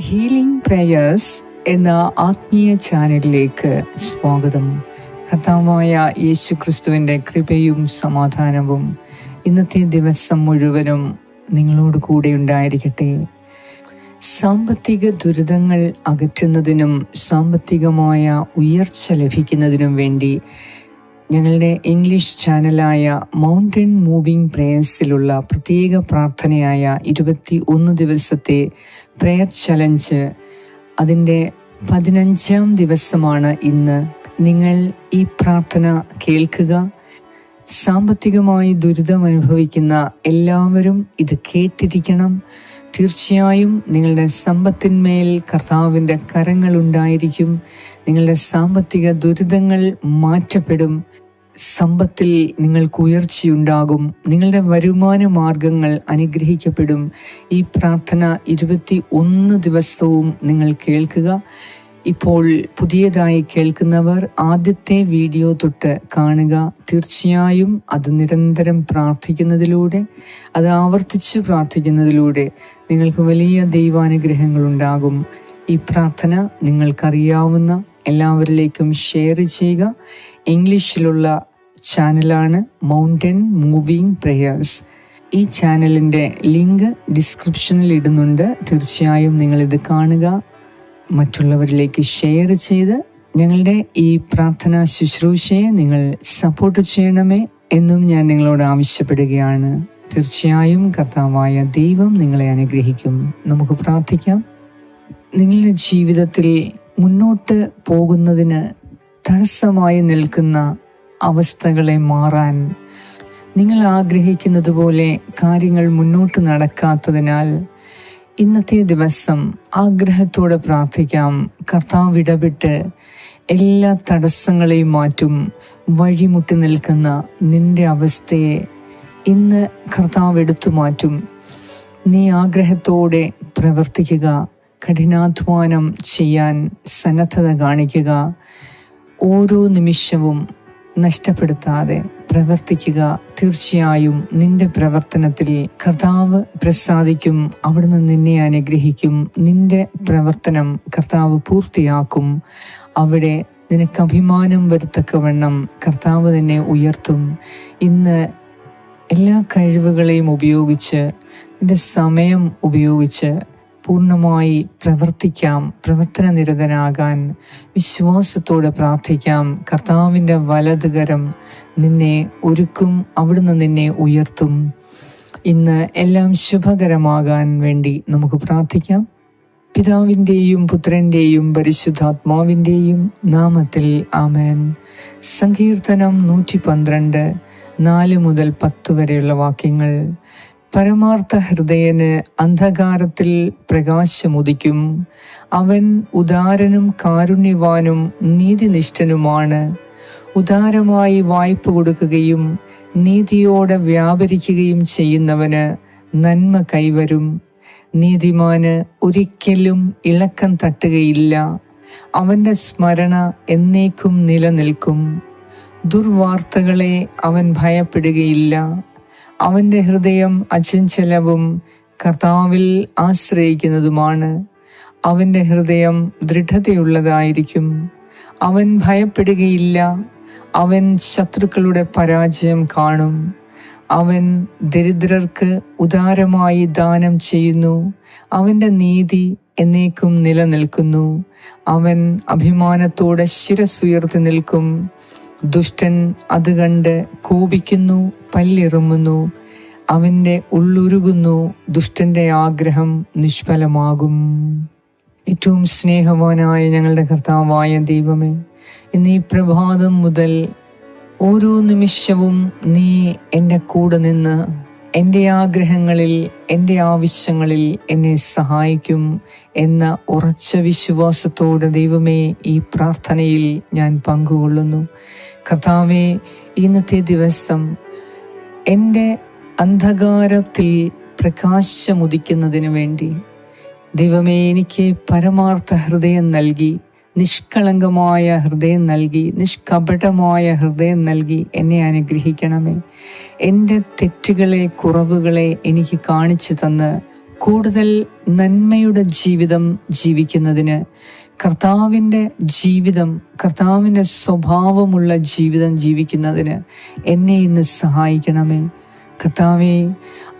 Healing prayers എന്ന ആത്മീയ ചാനലിലേക്ക് സ്വാഗതം. കർത്താവായ യേശു ക്രിസ്തുവിന്റെ കൃപയും സമാധാനവും ഇന്നത്തെ ദിവസം മുഴുവനും നിങ്ങളോട് കൂടെ ഉണ്ടായിരിക്കട്ടെ. സാമ്പത്തിക ദുരിതങ്ങൾ അകറ്റുന്നതിനും സാമ്പത്തികമായ ഉയർച്ച ലഭിക്കുന്നതിനും വേണ്ടി ഞങ്ങളുടെ ഇംഗ്ലീഷ് ചാനലായ മൗണ്ടൻ മൂവിംഗ് പ്രേയേഴ്സിലുള്ള പ്രത്യേക പ്രാർത്ഥനയായ ഇരുപത്തി ഒന്ന് ദിവസത്തെ പ്രേയർ ചലഞ്ച് അതിന്റെ പതിനഞ്ചാം ദിവസമാണ് ഇന്ന്. നിങ്ങൾ ഈ പ്രാർത്ഥന കേൾക്കുക. സാമ്പത്തികമായി ദുരിതം അനുഭവിക്കുന്ന എല്ലാവരും ഇത് കേട്ടിരിക്കണം. തീർച്ചയായും നിങ്ങളുടെ സമ്പത്തിന്മേൽ കർത്താവിന്റെ കരങ്ങൾ ഉണ്ടായിരിക്കും. നിങ്ങളുടെ സാമ്പത്തിക ദുരിതങ്ങൾ മാറ്റപ്പെടും. സമ്പത്തിൽ നിങ്ങൾക്ക് ഉയർച്ചയുണ്ടാകും. നിങ്ങളുടെ വരുമാന മാർഗങ്ങൾ അനുഗ്രഹിക്കപ്പെടും. ഈ പ്രാർത്ഥന ഇരുപത്തി ഒന്ന് ദിവസവും നിങ്ങൾ കേൾക്കുക. ഇപ്പോൾ പുതിയതായി കേൾക്കുന്നവർ ആദ്യത്തെ വീഡിയോ തൊട്ട് കാണുക. തീർച്ചയായും അത് നിരന്തരം പ്രാർത്ഥിക്കുന്നതിലൂടെ അത് ആവർത്തിച്ച് പ്രാർത്ഥിക്കുന്നതിലൂടെ നിങ്ങൾക്ക് വലിയ ദൈവാനുഗ്രഹങ്ങൾ ഉണ്ടാകും. ഈ പ്രാർത്ഥന നിങ്ങൾക്കറിയാവുന്ന എല്ലാവരിലേക്കും ഷെയർ ചെയ്യുക. ഇംഗ്ലീഷിലുള്ള ചാനലാണ് മൗണ്ടൻ മൂവിങ് പ്രേയേഴ്സ് ഈ ചാനലിന്റെ ലിങ്ക് ഡിസ്ക്രിപ്ഷനിൽ ഇടുന്നുണ്ട്. തീർച്ചയായും നിങ്ങളിത് കാണുക. മറ്റുള്ളവരിലേക്ക് ഷെയർ ചെയ്ത് ഞങ്ങളുടെ ഈ പ്രാർത്ഥനാ ശുശ്രൂഷയെ നിങ്ങൾ സപ്പോർട്ട് ചെയ്യണമേ എന്നും ഞാൻ നിങ്ങളോട് ആവശ്യപ്പെടുകയാണ്. തീർച്ചയായും കർത്താവായ ദൈവം നിങ്ങളെ അനുഗ്രഹിക്കും. നമുക്ക് പ്രാർത്ഥിക്കാം. നിങ്ങളുടെ ജീവിതത്തിൽ മുന്നോട്ട് പോകുന്നതിന് തടസ്സമായി നിൽക്കുന്ന അവസ്ഥകളെ മാറാൻ നിങ്ങൾ ആഗ്രഹിക്കുന്നത് പോലെ കാര്യങ്ങൾ മുന്നോട്ട് നടക്കാത്തതിനാൽ ഇന്നത്തെ ദിവസം ആഗ്രഹത്തോടെ പ്രാർത്ഥിക്കാം. കർത്താവ് ഇടപെട്ട് എല്ലാ തടസ്സങ്ങളെയും മാറ്റും. വഴിമുട്ടി നിൽക്കുന്ന നിന്റെ അവസ്ഥയെ ഇന്ന് കർത്താവ് എടുത്തു മാറ്റും. നീ ആഗ്രഹത്തോടെ പ്രവർത്തിക്കുക. കഠിനാധ്വാനം ചെയ്യാൻ സന്നദ്ധത കാണിക്കുക. ഓരോ നിമിഷവും നഷ്ടപ്പെടുത്താതെ. പ്രവർത്തിക്കുക. തീർച്ചയായും നിന്റെ പ്രവർത്തനത്തിൽ കർത്താവ് പ്രസാദിക്കും. അവിടുന്ന് നിന്നെ അനുഗ്രഹിക്കും. നിന്റെ പ്രവർത്തനം കർത്താവ് പൂർത്തിയാക്കും. അവിടെ നിനക്ക് അഭിമാനം വരുത്തക്കവണ്ണം കർത്താവ് നിന്നെ ഉയർത്തും. ഇന്ന് എല്ലാ കഴിവുകളെയും ഉപയോഗിച്ച് നിന്റെ സമയം ഉപയോഗിച്ച് പൂർണമായി പ്രവർത്തിക്കാം പ്രവർത്തന നിരതനാകാൻ വിശ്വാസത്തോടെ പ്രാർത്ഥിക്കാം. കർത്താവിന്റെ വലതുകരം നിന്നെ ഒരുക്കും അവിടുന്ന് നിന്നെ ഉയർത്തും. ഇന്ന് എല്ലാം ശുഭകരമാകാൻ വേണ്ടി നമുക്ക് പ്രാർത്ഥിക്കാം. പിതാവിന്റെയും പുത്രന്റെയും പരിശുദ്ധാത്മാവിന്റെയും നാമത്തിൽ ആമേൻ. സങ്കീർത്തനം നൂറ്റി പന്ത്രണ്ട് നാല് മുതൽ പത്ത് വരെയുള്ള വാക്യങ്ങൾ. പരമാർത്ഥ ഹൃദയന് അന്ധകാരത്തിൽ പ്രകാശമുദിക്കും. അവൻ ഉദാരനും കാരുണ്യവാനും നീതിനിഷ്ഠനുമാണ്. ഉദാരമായി വായ്പ കൊടുക്കുകയും നീതിയോടെ വ്യാപരിക്കുകയും ചെയ്യുന്നവന് നന്മ കൈവരും. നീതിമാന് ഒരിക്കലും ഇളക്കം തട്ടുകയില്ല. അവന്റെ സ്മരണ എന്നേക്കും നിലനിൽക്കും. ദുർവാർത്തകളെ അവൻ ഭയപ്പെടുകയില്ല. അവന്റെ ഹൃദയം അചഞ്ചലവും കർത്താവിൽ ആശ്രയിക്കുന്നതുമാണ്. അവന്റെ ഹൃദയം ദൃഢതയുള്ളതായിരിക്കും. അവൻ ഭയപ്പെടുകയില്ല. അവൻ ശത്രുക്കളുടെ പരാജയം കാണും. അവൻ ദരിദ്രർക്ക് ഉദാരമായി ദാനം ചെയ്യുന്നു. അവന്റെ നീതി എന്നേക്കും നിലനിൽക്കുന്നു. അവൻ അഭിമാനത്തോടെ ശിരസുയർത്തി നിൽക്കും. ദുഷ്ടൻ അത് കണ്ട് കോപിക്കുന്നു പല്ലിറുമുന്നു അവന്റെ ഉള്ളുരുകുന്നു ദുഷ്ടന്റെ ആഗ്രഹം നിഷ്ഫലമാകും. ഏറ്റവും സ്നേഹവാനായ ഞങ്ങളുടെ കർത്താവായ ദൈവമേ ഇന്ന് ഈ പ്രഭാതം മുതൽ ഓരോ നിമിഷവും നീ എന്റെ കൂടെ നിന്ന് എന്റെ ആഗ്രഹങ്ങളിൽ എന്റെ ആവശ്യങ്ങളിൽ എന്നെ സഹായിക്കും എന്ന ഉറച്ച വിശ്വാസത്തോടെ ദൈവമേ ഈ പ്രാർത്ഥനയിൽ ഞാൻ പങ്കുകൊള്ളുന്നു. കർത്താവെ ഇന്നത്തെ ദിവസം എന്റെ അന്ധകാരത്തിൽ പ്രകാശമുദിക്കുന്നതിന് വേണ്ടി ദൈവമേ എനിക്ക് പരമാർത്ഥ ഹൃദയം നൽകി നിഷ്കളങ്കമായ ഹൃദയം നൽകി നിഷ്കപടമായ ഹൃദയം നൽകി എന്നെ അനുഗ്രഹിക്കണമേ. എന്റെ തെറ്റുകളെ കുറവുകളെ എനിക്ക് കാണിച്ചു തന്ന് കൂടുതൽ നന്മയുടെ ജീവിതം ജീവിക്കുന്നതിന് കർത്താവിന്റെ ജീവിതം കർത്താവിന്റെ സ്വഭാവമുള്ള ജീവിതം ജീവിക്കുന്നതിന് എന്നെ ഇന്ന് സഹായിക്കണമേ. കർത്താവെ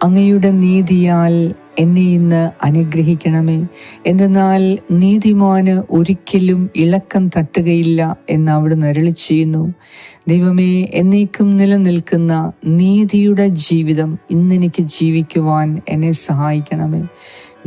അങ്ങയുടെ നീതിയാൽ എന്നെ ഇന്ന് അനുഗ്രഹിക്കണമേ. എന്തെന്നാൽ നീതിമാന് ഒരിക്കലും ഇളക്കം തട്ടുകയില്ല എന്ന് അവിടെ നരളി ചെയ്യുന്നു. ദൈവമേ എന്നേക്കും നിലനിൽക്കുന്ന നീതിയുടെ ജീവിതം ഇന്നെനിക്ക് ജീവിക്കുവാൻ എന്നെ സഹായിക്കണമേ.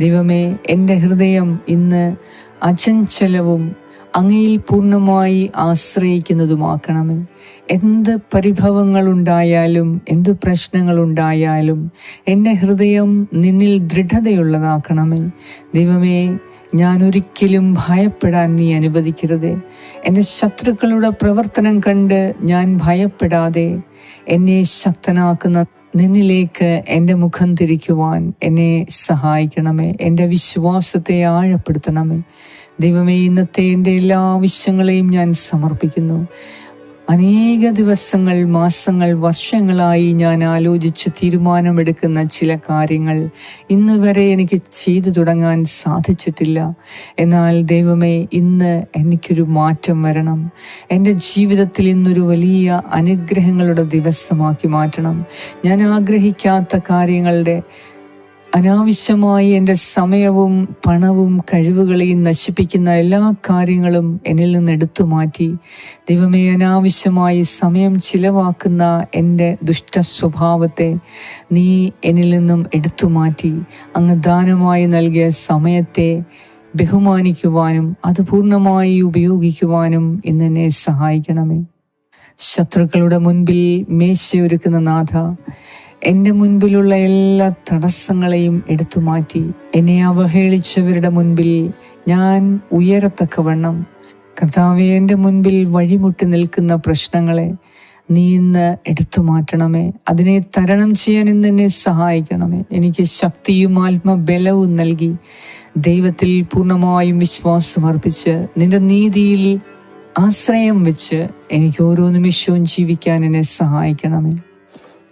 ദൈവമേ എന്റെ ഹൃദയം ഇന്ന് അചഞ്ചലവും അങ്ങയിൽ പൂർണമായി ആശ്രയിക്കുന്നതുമാക്കണമേ. എന്ത് പരിഭവങ്ങൾ ഉണ്ടായാലും എന്ത് പ്രശ്നങ്ങൾ ഉണ്ടായാലും എന്റെ ഹൃദയം നിന്നിൽ ദൃഢതയുള്ളതാക്കണമേ. ദൈവമേ ഞാൻ ഒരിക്കലും ഭയപ്പെടാൻ നീ അനുവദിക്കരുതേ. എന്റെ ശത്രുക്കളുടെ പ്രവർത്തനം കണ്ട് ഞാൻ ഭയപ്പെടാതെ എന്നെ ശക്തനാക്കുന്ന നിന്നിലേക്ക് എന്റെ മുഖം തിരിക്കുവാൻ എന്നെ സഹായിക്കണമേ. എന്റെ വിശ്വാസത്തെ ആഴപ്പെടുത്തണമേ. ദൈവമേ ഇന്നത്തെ എന്റെ എല്ലാ ആവശ്യങ്ങളെയും ഞാൻ സമർപ്പിക്കുന്നു. അനേക ദിവസങ്ങൾ മാസങ്ങൾ വർഷങ്ങളായി ഞാൻ ആലോചിച്ച് തീരുമാനമെടുക്കുന്ന ചില കാര്യങ്ങൾ ഇന്ന് വരെ എനിക്ക് ചെയ്തു തുടങ്ങാൻ സാധിച്ചിട്ടില്ല. എന്നാൽ ദൈവമേ ഇന്ന് എനിക്കൊരു മാറ്റം വരണം. എന്റെ ജീവിതത്തിൽ ഇന്നൊരു വലിയ അനുഗ്രഹങ്ങളുടെ ദിവസമാക്കി മാറ്റണം. ഞാൻ ആഗ്രഹിക്കാത്ത കാര്യങ്ങളുടെ അനാവശ്യമായി എന്റെ സമയവും പണവും കഴിവുകളെയും നശിപ്പിക്കുന്ന എല്ലാ കാര്യങ്ങളും എന്നിൽ നിന്ന് എടുത്തു മാറ്റി. ദൈവമേ അനാവശ്യമായി സമയം ചിലവാക്കുന്ന എന്റെ ദുഷ്ട സ്വഭാവത്തെ നീ എന്നിൽ നിന്നും എടുത്തു മാറ്റി. അങ്ങ് ദാനമായി നൽകിയ സമയത്തെ ബഹുമാനിക്കുവാനും അത് പൂർണമായി ഉപയോഗിക്കുവാനും ഇന്നെന്നെ സഹായിക്കണമേ. ശത്രുക്കളുടെ മുൻപിൽ മേശയൊരുക്കുന്ന നാഥ എന്റെ മുൻപിലുള്ള എല്ലാ തടസ്സങ്ങളെയും എടുത്തു മാറ്റി എന്നെ അവഹേളിച്ചവരുടെ മുൻപിൽ ഞാൻ ഉയരത്തക്കവണ്ണം. കർത്താവെ എന്റെ മുൻപിൽ വഴിമുട്ടി നിൽക്കുന്ന പ്രശ്നങ്ങളെ നീ ഇന്ന് എടുത്തു മാറ്റണമേ. അതിനെ തരണം ചെയ്യാൻ ഇന്ന് എന്നെ സഹായിക്കണമേ. എനിക്ക് ശക്തിയും ആത്മബലവും നൽകി ദൈവത്തിൽ പൂർണമായും വിശ്വാസം അർപ്പിച്ച് നിന്റെ നീതിയിൽ ആശ്രയം വെച്ച് എനിക്ക് ഓരോ നിമിഷവും ജീവിക്കാൻ എന്നെ സഹായിക്കണമേ.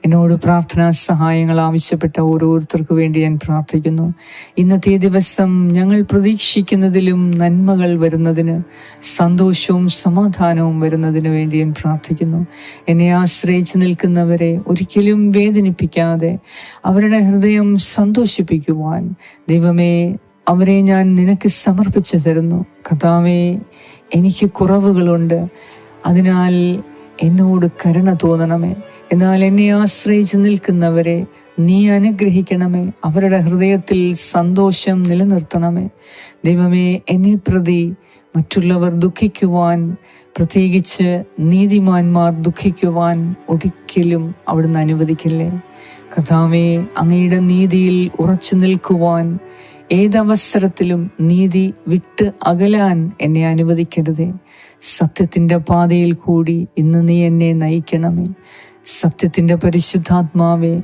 എന്നോട് പ്രാർത്ഥനാ സഹായങ്ങൾ ആവശ്യപ്പെട്ട ഓരോരുത്തർക്കു വേണ്ടി ഞാൻ പ്രാർത്ഥിക്കുന്നു. ഇന്നത്തെ ദിവസം ഞങ്ങൾ പ്രതീക്ഷിക്കുന്നതിലും നന്മകൾ വരുന്നതിന് സന്തോഷവും സമാധാനവും വരുന്നതിന് വേണ്ടി ഞാൻ പ്രാർത്ഥിക്കുന്നു. എന്നെ ആശ്രയിച്ചു നിൽക്കുന്നവരെ ഒരിക്കലും വേദനിപ്പിക്കാതെ അവരുടെ ഹൃദയം സന്തോഷിപ്പിക്കുവാൻ ദൈവമേ അവരെ ഞാൻ നിനക്ക് സമർപ്പിച്ചു തരുന്നു. കഥാവേ എനിക്ക് കുറവുകളുണ്ട്. അതിനാൽ എന്നോട് കരുണ തോന്നണമേ. എന്നാൽ എന്നെ ആശ്രയിച്ചു നിൽക്കുന്നവരെ നീ അനുഗ്രഹിക്കണമേ. അവരുടെ ഹൃദയത്തിൽ സന്തോഷം നിലനിർത്തണമേ. ദൈവമേ എന്നെ പ്രതി മറ്റുള്ളവർ ദുഃഖിക്കുവാൻ പ്രത്യേകിച്ച് നീതിമാന്മാർ ദുഃഖിക്കുവാൻ ഒരിക്കലും അവിടുന്ന് അനുവദിക്കില്ലേ? കഥാവേ അങ്ങയുടെ നീതിയിൽ ഉറച്ചു നിൽക്കുവാൻ ഏതവസരത്തിലും നീതി വിട്ട് അകലാൻ എന്നെ അനുവദിക്കരുതേ. സത്യത്തിന്റെ പാതയിൽ കൂടി ഇന്ന് നീ എന്നെ നയിക്കണമേ. സത്യത്തിന്റെ പരിശുദ്ധാത്മാവെ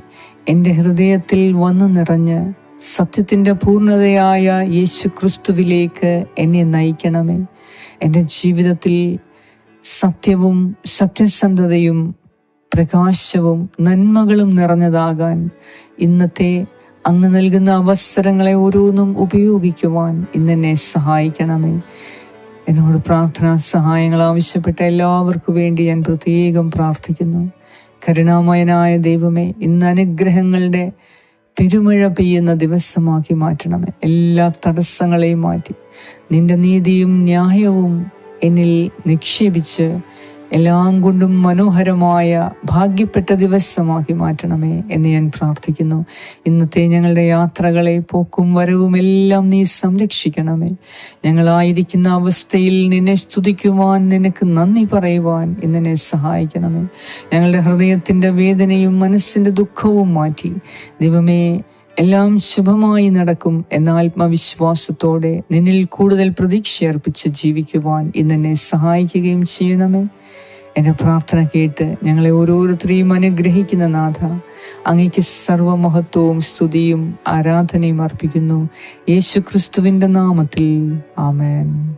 എന്റെ ഹൃദയത്തിൽ വന്ന് നിറഞ്ഞ് സത്യത്തിന്റെ പൂർണതയായ യേശു ക്രിസ്തുവിലേക്ക് എന്നെ നയിക്കണമേ. എന്റെ ജീവിതത്തിൽ സത്യവും സത്യസന്ധതയും പ്രകാശവും നന്മകളും നിറഞ്ഞതാകാൻ ഇന്നത്തെ അങ്ങ് നൽകുന്ന അവസരങ്ങളെ ഓരോന്നും ഉപയോഗിക്കുവാൻ ഇന്നെന്നെ സഹായിക്കണമേ. എന്നോട് പ്രാർത്ഥനാ സഹായങ്ങൾ ആവശ്യപ്പെട്ട എല്ലാവർക്കു വേണ്ടി ഞാൻ പ്രത്യേകം പ്രാർത്ഥിക്കുന്നു. കരുണാമയനായ ദൈവമേ ഇന്ന് അനുഗ്രഹങ്ങളുടെ പെരുമഴ പെയ്യുന്ന ദിവസമാക്കി മാറ്റണമേ. എല്ലാ തടസ്സങ്ങളെയും മാറ്റി. നിന്റെ നീതിയും ന്യായവും എന്നിൽ നിക്ഷേപിച്ച് എല്ലാം കൊണ്ടും മനോഹരമായ ഭാഗ്യപ്പെട്ട ദിവസമാക്കി മാറ്റണമേ എന്ന് ഞാൻ പ്രാർത്ഥിക്കുന്നു. ഇന്നത്തെ ഞങ്ങളുടെ യാത്രകളെ പോക്കും വരവും എല്ലാം നീ സംരക്ഷിക്കണമേ. ഞങ്ങളായിരിക്കുന്ന അവസ്ഥയിൽ നിന്നെ സ്തുതിക്കുവാൻ നിനക്ക് നന്ദി പറയുവാൻ ഇന്നെ സഹായിക്കണമേ. ഞങ്ങളുടെ ഹൃദയത്തിന്റെ വേദനയും മനസ്സിന്റെ ദുഃഖവും മാറ്റി. ദൈവമേ എല്ലാം ശുഭമായി നടക്കും എന്ന ആത്മവിശ്വാസത്തോടെ നിന്നിൽ കൂടുതൽ പ്രതീക്ഷയർപ്പിച്ച് ജീവിക്കുവാൻ ഇന്നെന്നെ സഹായിക്കുകയും ചെയ്യണമേ. എന്റെ പ്രാർത്ഥന കേട്ട് ഞങ്ങളെ ഓരോരുത്തരെയും അനുഗ്രഹിക്കുന്ന നാഥ അങ്ങയ്ക്ക് സർവമഹത്വവും സ്തുതിയും ആരാധനയും അർപ്പിക്കുന്നു. യേശു ക്രിസ്തുവിന്റെ നാമത്തിൽ. ആമേൻ.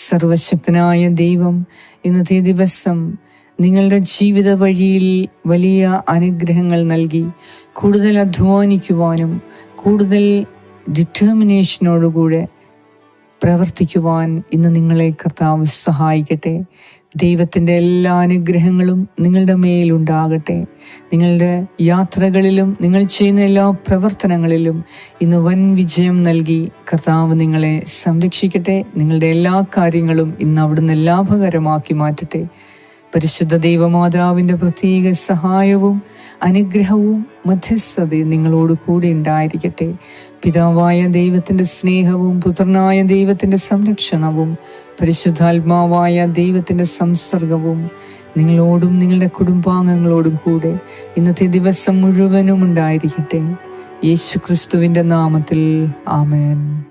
സർവശക്തനായ ദൈവം ഇന്നത്തെ ദിവസം നിങ്ങളുടെ ജീവിത വഴിയിൽ വലിയ അനുഗ്രഹങ്ങൾ നൽകി കൂടുതൽ അധ്വാനിക്കുവാനും കൂടുതൽ ഡിറ്റർമിനേഷനോടുകൂടെ പ്രവർത്തിക്കുവാൻ ഇന്ന് നിങ്ങളെ കർത്താവ് സഹായിക്കട്ടെ. ദൈവത്തിന്റെ എല്ലാ അനുഗ്രഹങ്ങളും നിങ്ങളുടെ മേലുണ്ടാകട്ടെ നിങ്ങളുടെ യാത്രകളിലും നിങ്ങൾ ചെയ്യുന്ന എല്ലാ പ്രവർത്തനങ്ങളിലും ഇന്ന് വൻ വിജയം നൽകി കർത്താവ് നിങ്ങളെ സംരക്ഷിക്കട്ടെ. നിങ്ങളുടെ എല്ലാ കാര്യങ്ങളും ഇന്ന് അവിടുന്ന് ലാഭകരമാക്കി മാറ്റട്ടെ. പരിശുദ്ധ ദൈവമാതാവിന്റെ പ്രത്യേക സഹായവും അനുഗ്രഹവും മധ്യസ്ഥതയും നിങ്ങളോട് കൂടെ ഉണ്ടായിരിക്കട്ടെ. പിതാവായ ദൈവത്തിന്റെ സ്നേഹവും പുത്രനായ ദൈവത്തിന്റെ സംരക്ഷണവും പരിശുദ്ധാത്മാവായ ദൈവത്തിന്റെ സംസർഗവും നിങ്ങളോടും നിങ്ങളുടെ കുടുംബാംഗങ്ങളോടും കൂടെ ഇന്നത്തെ ദിവസം മുഴുവനും ഉണ്ടായിരിക്കട്ടെ. യേശു ക്രിസ്തുവിന്റെ നാമത്തിൽ ആമേൻ.